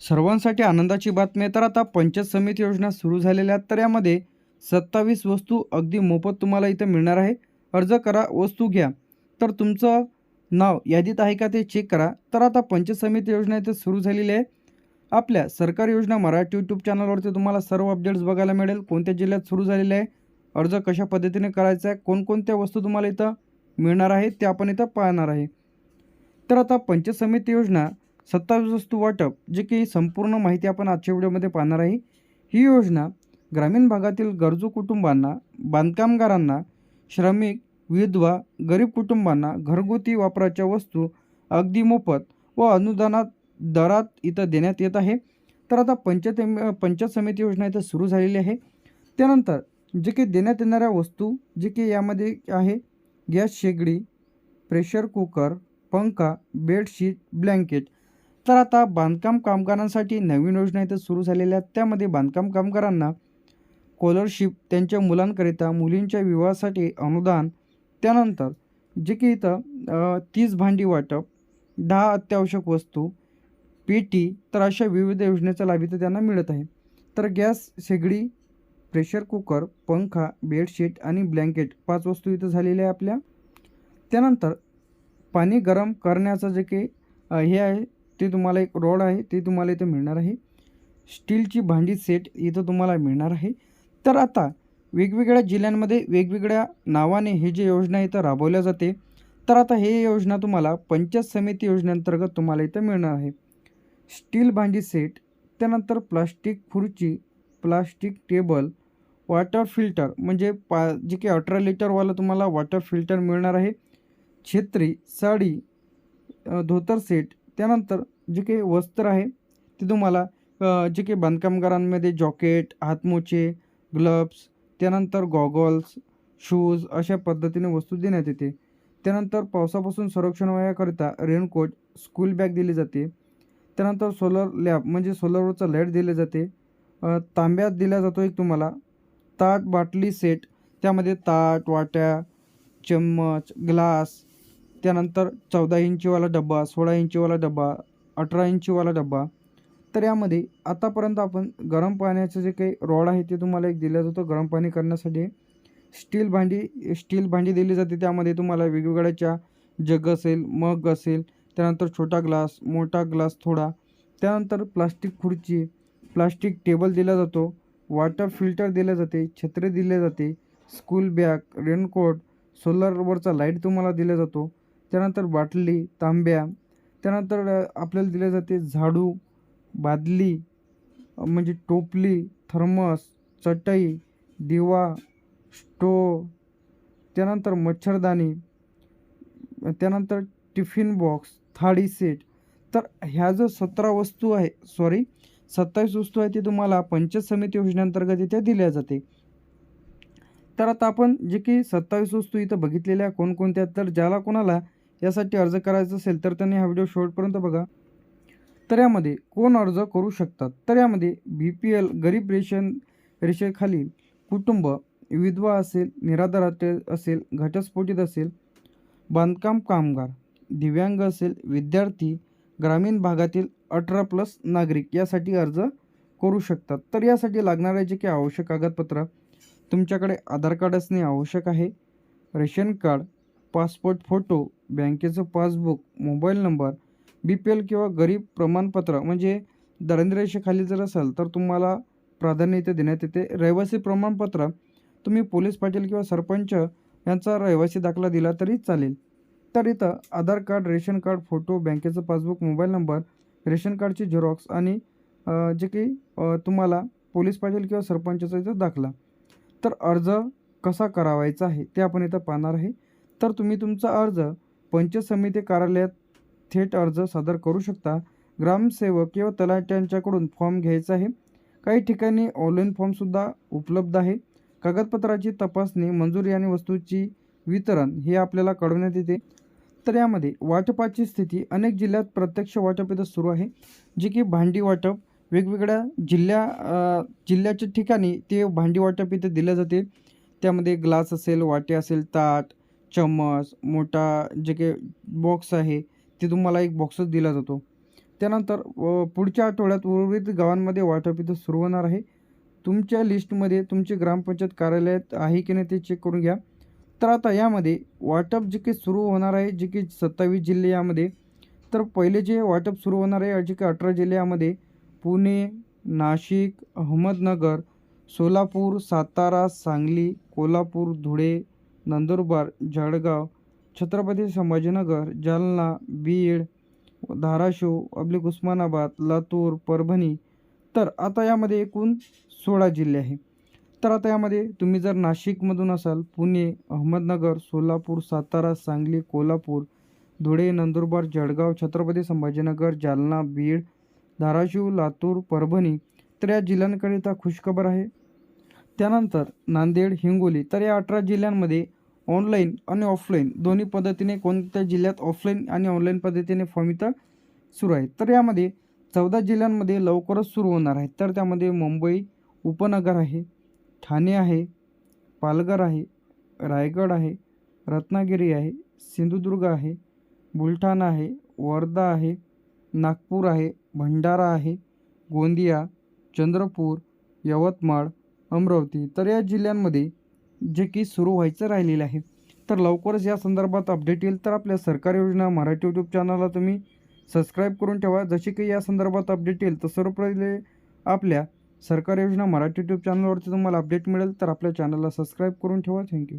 सर्वांसाठी आनंदाची बातमी आहे. तर आता पंचायत समिती योजना सुरू झालेल्या आहेत. तर यामध्ये सत्तावीस वस्तू अगदी मोफत तुम्हाला इथं मिळणार आहे. अर्ज करा वस्तू घ्या. तर तुमचं नाव यादीत आहे का ते चेक करा. तर आता पंचायत समिती योजना इथं सुरू झालेली आहे. आपल्या सरकारी योजना मराठी यूट्यूब चॅनलवरती तुम्हाला सर्व अपडेट्स बघायला मिळेल. कोणत्या जिल्ह्यात सुरू झालेले आहे अर्ज कशा पद्धतीने करायचा आहे कोणकोणत्या वस्तू तुम्हाला इथं मिळणार आहे ते आपण इथं पाहणार आहे. तर आता पंचायत समिती योजना सत्तावीस वस्तू वाटप जे की संपूर्ण माहिती आपण आजच्या व्हिडिओमध्ये पाहणार आहे. ही योजना ग्रामीण भागातील गरजू कुटुंबांना बांधकामगारांना श्रमिक विधवा गरीब कुटुंबांना घरगुती वापराच्या वस्तू अगदी मोफत व अनुदानात दरात इथं देण्यात येत आहे. तर आता पंचायत पंचायत समिती योजना इथं सुरू झालेली आहे. त्यानंतर जे काही देण्यात येणाऱ्या वस्तू जे की यामध्ये आहे गॅस शेगडी प्रेशर कुकर पंखा बेडशीट ब्लँकेट तर आता बांधकाम कामगारांसाठी नवीन योजना इथं सुरू झालेल्या आहेत. त्यामध्ये बांधकाम कामगारांना स्कॉलरशिप त्यांच्या मुलांकरिता मुलींच्या विवाहासाठी अनुदान त्यानंतर जे की इथं तीस भांडी वाटप दहा अत्यावश्यक वस्तू पेटी तर अशा विविध योजनेचा लाभ इथं त्यांना मिळत आहे. तर गॅस शेगडी प्रेशर कुकर पंखा बेडशीट आणि ब्लँकेट पाच वस्तू इथं झालेल्या आहे आपल्या. त्यानंतर पाणी गरम करण्याचं जे काही हे आहे ते तुम्हाला एक रॉड आहे ते तुम्हाला इथं मिळणार आहे. स्टीलची भांडी सेट इथं तुम्हाला मिळणार आहे. तर आता वेगवेगळ्या जिल्ह्यांमध्ये वेगवेगळ्या नावाने हे जे योजना इथं राबवल्या जाते तर आता हे योजना तुम्हाला पंचायत समिती योजनेअंतर्गत तुम्हाला इथं मिळणार आहे. स्टील भांडी सेट त्यानंतर प्लास्टिक खुर्ची प्लास्टिक टेबल वॉटर फिल्टर म्हणजे पा जे काही अठरा लिटरवालं तुम्हाला वॉटर फिल्टर मिळणार आहे. छत्री साडी धोतर सेट त्यानंतर जे काही वस्त्र आहे ते तुम्हाला जे काही बांधकामगारांमध्ये जॉकेट हातमोचे ग्लव्स त्यानंतर गॉगल्स शूज अशा पद्धतीने वस्तू देण्यात येते. त्यानंतर पावसापासून संरक्षण व्हायकरिता रेनकोट स्कूल बॅग दिली जाते. त्यानंतर सोलर लॅब म्हणजे सोलरवरचं लाइट दिले जाते. तांब्यात दिला जातो एक तुम्हाला. ताट बाटली सेट त्यामध्ये ताट वाट्या चम्मच ग्लास त्यानंतर चौदा इंचीवाला डब्बा सोळा इंचीवाला डब्बा अठरा इंचीवाला डब्बा. तर यामध्ये आतापर्यंत आपण गरम पाण्याचं जे काही रॉड आहे ते तुम्हाला एक दिलं जातं. गरम पाणी करण्यासाठी स्टील भांडी स्टील भांडी दिली जाते. त्यामध्ये तुम्हाला वेगवेगळ्याच्या जग असेल मग असेल त्यानंतर छोटा ग्लास मोठा ग्लास थोडा त्यानंतर प्लास्टिक खुर्ची प्लास्टिक टेबल दिला जातो वॉटर फिल्टर दिले जाते छत्री दिले जाते स्कूल बॅग रेनकोट सोलरवरचा लाइट तुम्हाला दिला जातो. त्यानंतर बाटली तांब्या त्यानंतर आपल्याला दिले जाते झाडू बादली म्हणजे टोपली थर्मस चटई दिवा स्टोव त्यानंतर मच्छरदाणी त्यानंतर टिफिन बॉक्स थाळी सेट. तर ह्या जो सतरा वस्तू आहे सॉरी सत्तावीस वस्तू आहे ती तुम्हाला पंचायत समिती योजनेअंतर्गत इथे दिल्या जाते. तर आता आपण जे की सत्तावीस वस्तू इथं बघितलेल्या कोणकोणत्या तर ज्याला कोणाला यासाठी अर्ज करायचा असेल तर त्यांनी हा व्हिडिओ शेवटपर्यंत बघा. तर यामध्ये कोण अर्ज करू शकतात? तर यामध्ये बी पी एल गरीब रेशन रेषेखालील कुटुंब विधवा असेल निराधार असेल घटस्फोटित असेल बांधकाम कामगार दिव्यांग असेल विद्यार्थी ग्रामीण भागातील अठरा प्लस नागरिक यासाठी अर्ज करू शकतात. तर यासाठी लागणारे जे काही आवश्यक कागदपत्र तुमच्याकडे आधार कार्ड असणे आवश्यक आहे. रेशन कार्ड पासपोर्ट फोटो बँकेचं passbook mobile number B P L किंवा गरीब प्रमाणपत्र म्हणजे दारिद्र्यरेषेखाली जर असाल तर तुम्हाला प्राधान्य इथे देण्यात येते. रहिवासी प्रमाणपत्र तुम्ही पोलीस पाटील किंवा सरपंच यांचा रहिवासी दाखला दिला तरी चालेल. तर इथं Aadhaar card ration card photo बँकेचं पासबुक मोबाईल नंबर रेशन कार्डची झेरॉक्स आणि जे काही तुम्हाला पोलीस पाटील किंवा सरपंचाचा इथं दाखला. तर अर्ज कसा करावायचा आहे ते आपण इथं पाहणार आहे. तर तुम्ही तुमचा अर्ज पंचायत समिती कार्यालयात थेट अर्ज सादर करू शकता. ग्रामसेवक किंवा तलाट्यांच्याकडून फॉर्म घ्यायचा आहे. काही ठिकाणी ऑनलाईन फॉर्मसुद्धा उपलब्ध आहे. कागदपत्राची तपासणी मंजुरी आणि वस्तूची वितरण हे आपल्याला कळवण्यात येते. तर यामध्ये वाटपाची स्थिती अनेक जिल्ह्यात प्रत्यक्ष वाटप इथं सुरू आहे. जे की भांडी वाटप वेगवेगळ्या जिल्ह्या जिल्ह्याच्या ठिकाणी ते भांडी वाटप इथे दिले जाते. त्यामध्ये ग्लास असेल वाटे असेल ताट चम्मच मोठा जे काही बॉक्स आहे ते तुम्हाला एक बॉक्सच दिला जातो. त्यानंतर व पुढच्या आठवड्यात उर्वरित गावांमध्ये वाटप इथं सुरू होणार आहे. तुमच्या लिस्टमध्ये तुमचे ग्रामपंचायत कार्यालयात आहे की नाही ते चेक करून घ्या. तर आता यामध्ये वाटप जे काही सुरू होणार आहे जे की सत्तावीस जिल्हे यामध्ये तर पहिले जे वाटप सुरू होणार आहे जे की अठरा जिल्ह्यामध्ये पुणे नाशिक अहमदनगर सोलापूर सातारा सांगली कोल्हापूर धुळे नंदुरबार जळगाव छत्रपती संभाजीनगर जालना बीड धाराशिव अब्लिक उस्मानाबाद लातूर परभणी. तर आता यामध्ये एकूण सोळा जिल्हे आहे. तर आता यामध्ये तुम्ही जर नाशिकमधून असाल पुणे अहमदनगर सोलापूर सातारा सांगली कोल्हापूर धुळे नंदुरबार जळगाव छत्रपती संभाजीनगर जालना बीड धाराशिव लातूर परभणी तर या जिल्ह्यांकरिता खुशखबर आहे. त्यानंतर नांदेड हिंगोली तर या अठरा जिल्ह्यांमध्ये ऑनलाईन आणि ऑफलाईन दोन्ही पद्धतीने कोणत्या जिल्ह्यात ऑफलाईन आणि ऑनलाईन पद्धतीने फॉर्म इथं सुरू आहे तर यामध्ये चौदा जिल्ह्यांमध्ये लवकरच सुरू होणार आहे. तर त्यामध्ये मुंबई उपनगर आहे ठाणे आहे पालघर आहे रायगड आहे रत्नागिरी आहे सिंधुदुर्ग आहे बुलढाणा आहे वर्धा आहे नागपूर आहे भंडारा आहे गोंदिया चंद्रपूर यवतमाळ अमरावती. तर या जिल्ह्यांमध्ये जे की सुरू व्हायचं राहिलेलं आहे. तर लवकरच या संदर्भात अपडेट येईल. तर आपल्या सरकारी योजना मराठी यूट्यूब चॅनलला तुम्ही सबस्क्राईब करून ठेवा. जसे की या संदर्भात अपडेट येईल तर सर्व पहिले आपल्या सरकारी योजना मराठी यूट्यूब चॅनलवरती तुम्हाला अपडेट मिळेल. तर आपल्या चॅनलला सबस्क्राईब करून ठेवा. थँक्यू